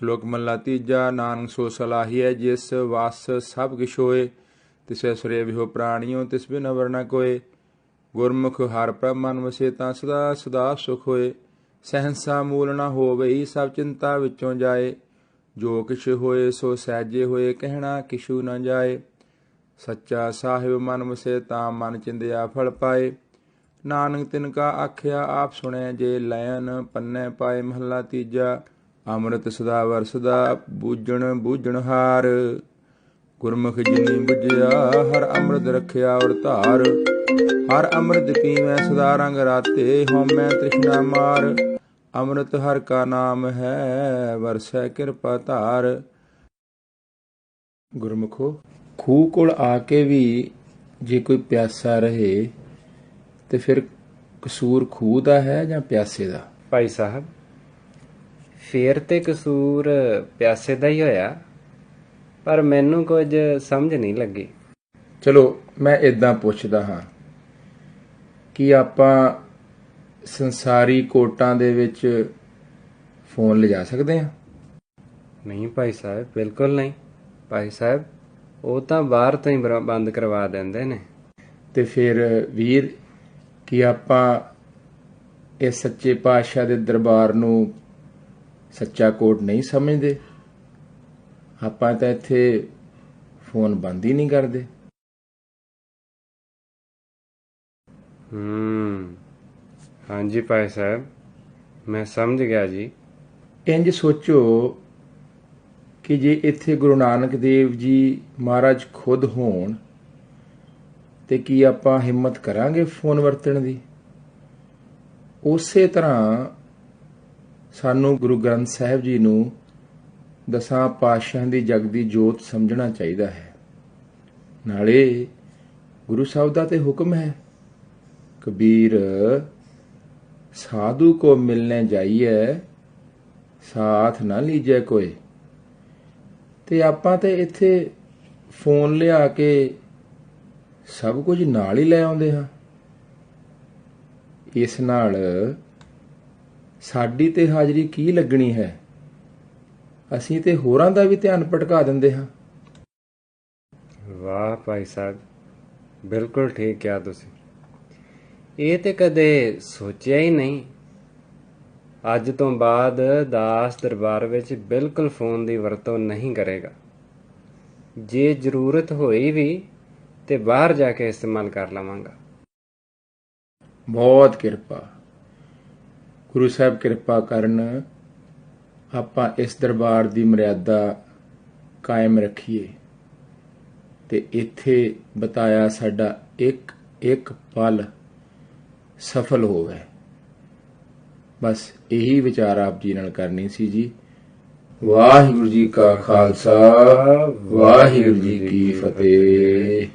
ਸ਼ਲੋਕ ਮਹਲਾ ਤੀਜਾ, ਨਾਨਕ ਸੋ ਸਲਾਹੀਐ ਜਿਸ ਵਾਸ ਸਭ ਕਿਛ ਹੋਏ, ਤਿਸੈ ਸੁਰੇ ਵਿਹੋ ਪ੍ਰਾਣਿਓ, ਤਿਸ ਬਿਨ ਅਵਰ ਨ ਕੋਏ। ਗੁਰਮੁਖ ਹਰ ਪ੍ਰਭ ਮਨ ਵਸੇ, ਤਾਂ ਸਦਾ ਸਦਾ ਸੁਖ ਹੋਏ। ਸਹੰਸਾ ਮੂਲ ਨ ਹੋਵਈ, ਸਭ ਚਿੰਤਾ ਵਿੱਚੋਂ ਜਾਏ। ਜੋ ਕਿਛ ਹੋਏ, ਸੋ ਸਹਿਜੇ ਹੋਏ, ਕਹਿਣਾ ਕਿਛੂ ਨ ਜਾਏ। ਸੱਚਾ ਸਾਹਿਬ ਮਨ ਵਸੇ, ਤਾਂ ਮਨ ਚਿੰਦਿਆ ਫਲ ਪਾਏ। ਨਾਨਕ ਤਿਨ ਕਾ ਆਖਿਆ, ਆਪ ਸੁਣੈ, ਜੇ ਲੈਨ ਪੰਨੇ ਪਾਏ। ਮਹੱਲਾ ਤੀਜਾ ਅੰਮ੍ਰਿਤ ਸਦਾ ਵਰਸਦਾ, ਬੂਝਣ ਬੂਝਣਹਾਰ ਗੁਰਮੁਖ ਜਿਨੀ ਬੁਝਿਆ, ਹਰ ਅੰਮ੍ਰਿਤ ਰਖਿਆ ਔਰ ਧਾਰ। ਹਰ ਅੰਮ੍ਰਿਤ ਪੀਵੈ ਸਦਾ ਰੰਗ ਰਾਤੇ, ਹਉਮੈ ਤ੍ਰਿਸ਼ਨਾ ਮਾਰ। ਅੰਮ੍ਰਿਤ ਹਰ ਕਾ ਨਾਮ ਹੈ, ਵਰਸੈ ਕਿਰਪਾ ਧਾਰ। ਗੁਰਮੁਖੋ, ਖੂਹ ਕੋਲ ਆ ਕੇ ਵੀ ਜੇ ਕੋਈ ਪਿਆਸਾ ਰਹੇ, ਤੇ ਫਿਰ ਕਸੂਰ ਖੂਹ ਦਾ ਹੈ ਜਾਂ ਪਿਆਸੇ ਦਾ? ਭਾਈ ਸਾਹਿਬ ਫੇਰ ਤੇ ਕਸੂਰ ਪਿਆਸੇ ਦਾ ਹੀ ਹੋਇਆ ਪਰ ਮੈਨੂੰ ਕੁਝ ਸਮਝ ਨਹੀਂ ਲੱਗੀ। ਚਲੋ ਮੈਂ ਇਦਾਂ ਪੁੱਛਦਾ ਹਾਂ ਕਿ ਆਪਾਂ ਸੰਸਾਰੀ ਕੋਟਾਂ ਦੇ ਵਿੱਚ ਫੋਨ ਲਿਜਾ ਸਕਦੇ ਹਾਂ? ਨਹੀਂ ਭਾਈ ਸਾਹਿਬ ਬਿਲਕੁਲ ਨਹੀਂ। ਭਾਈ ਸਾਹਿਬ ਉਹ ਤਾਂ ਬਾਹਰ ਤੋਂ ਹੀ ਬੰਦ ਕਰਵਾ ਦਿੰਦੇ ਨੇ। ਤੇ ਫਿਰ ਵੀਰ ਕਿ ਆਪਾਂ ਇਹ ਸੱਚੇ ਪਾਤਸ਼ਾਹ ਦੇ ਦਰਬਾਰ ਨੂੰ ਸੱਚਾ ਕੋਟ ਨਹੀਂ ਸਮਝਦੇ। ਆਪਾਂ ਤਾਂ ਇੱਥੇ ਫੋਨ ਬੰਦ ਹੀ ਨਹੀਂ ਕਰਦੇ। ਹੂੰ। ਹਾਂਜੀ ਭਾਈ ਸਾਹਿਬ ਮੈਂ ਸਮਝ ਗਿਆ ਜੀ। ਇੰਜ ਸੋਚੋ ਕਿ ਜੇ ਇੱਥੇ ਗੁਰੂ ਨਾਨਕ ਦੇਵ ਜੀ ਮਹਾਰਾਜ ਖੁਦ ਹੋਣ ਤੇ ਕੀ ਆਪਾਂ ਹਿੰਮਤ ਕਰਾਂਗੇ ਫੋਨ ਵਰਤਣ ਦੀ? ਉਸੇ ਤਰ੍ਹਾਂ ਸਾਨੂੰ ਗੁਰੂ ਗ੍ਰੰਥ ਸਾਹਿਬ ਜੀ ਨੂੰ ਦਸਾਂ ਪਾਤਸ਼ਾਹਾਂ ਦੀ ਜਗ ਦੀ ਜੋਤ ਸਮਝਣਾ ਚਾਹੀਦਾ ਹੈ। ਨਾਲੇ ਗੁਰੂ ਸਾਹਿਬ ਦਾ ਤੇ ਹੁਕਮ ਹੈ, ਕਬੀਰ ਸਾਧੂ ਕੋ ਮਿਲਨੇ ਜਾਈਏ ਸਾਥ ਨਾ ਲੀਜੈ ਕੋਈ। ਤੇ ਆਪਾਂ ਤੇ ਇੱਥੇ ਫੋਨ ਲਿਆ ਕੇ ਸਭ ਕੁਝ ਨਾਲ ਹੀ ਲੈ ਆਉਂਦੇ ਹਾਂ। ਇਸ ਨਾਲ ਸਾਡੀ ਤੇ ਹਾਜ਼ਰੀ ਕੀ ਲੱਗਣੀ ਹੈ? ਅਸੀਂ ਤੇ ਹੋਰਾਂ ਦਾ ਵੀ ਧਿਆਨ ਭਟਕਾ ਦਿੰਦੇ ਹਾਂ। ਵਾਹ ਭਾਈ ਸਾਹਿਬ ਬਿਲਕੁਲ ਠੀਕ ਕਿਹਾ ਤੁਸੀਂ। ਇਹ ਤੇ ਕਦੇ ਸੋਚਿਆ ਹੀ ਨਹੀਂ। ਅੱਜ ਤੋਂ ਬਾਅਦ ਦਾਸ ਦਰਬਾਰ ਵਿੱਚ ਬਿਲਕੁਲ ਫੋਨ ਦੀ ਵਰਤੋਂ ਨਹੀਂ ਕਰੇਗਾ। ਜੇ ਜ਼ਰੂਰਤ ਹੋਈ ਵੀ ਤੇ ਬਾਹਰ ਜਾ ਕੇ ਇਸਤੇਮਾਲ ਕਰ ਲਵਾਂਗਾ। ਬਹੁਤ ਕਿਰਪਾ। ਗੁਰੂ ਸਾਹਿਬ ਕਿਰਪਾ ਕਰਨ ਆਪਾਂ ਇਸ ਦਰਬਾਰ ਦੀ ਮਰਿਆਦਾ ਕਾਇਮ ਰੱਖੀਏ ਤੇ ਇੱਥੇ ਬਤਾਇਆ ਸਾਡਾ ਇੱਕ ਇੱਕ ਪਲ ਸਫਲ ਹੋਵੇ। ਬਸ ਇਹੀ ਵਿਚਾਰ ਆਪ ਜੀ ਨਾਲ ਕਰਨੀ ਸੀ ਜੀ। ਵਾਹਿਗੁਰੂ ਜੀ ਕਾ ਖਾਲਸਾ, ਵਾਹਿਗੁਰੂ ਜੀ ਕੀ ਫਤਿਹ।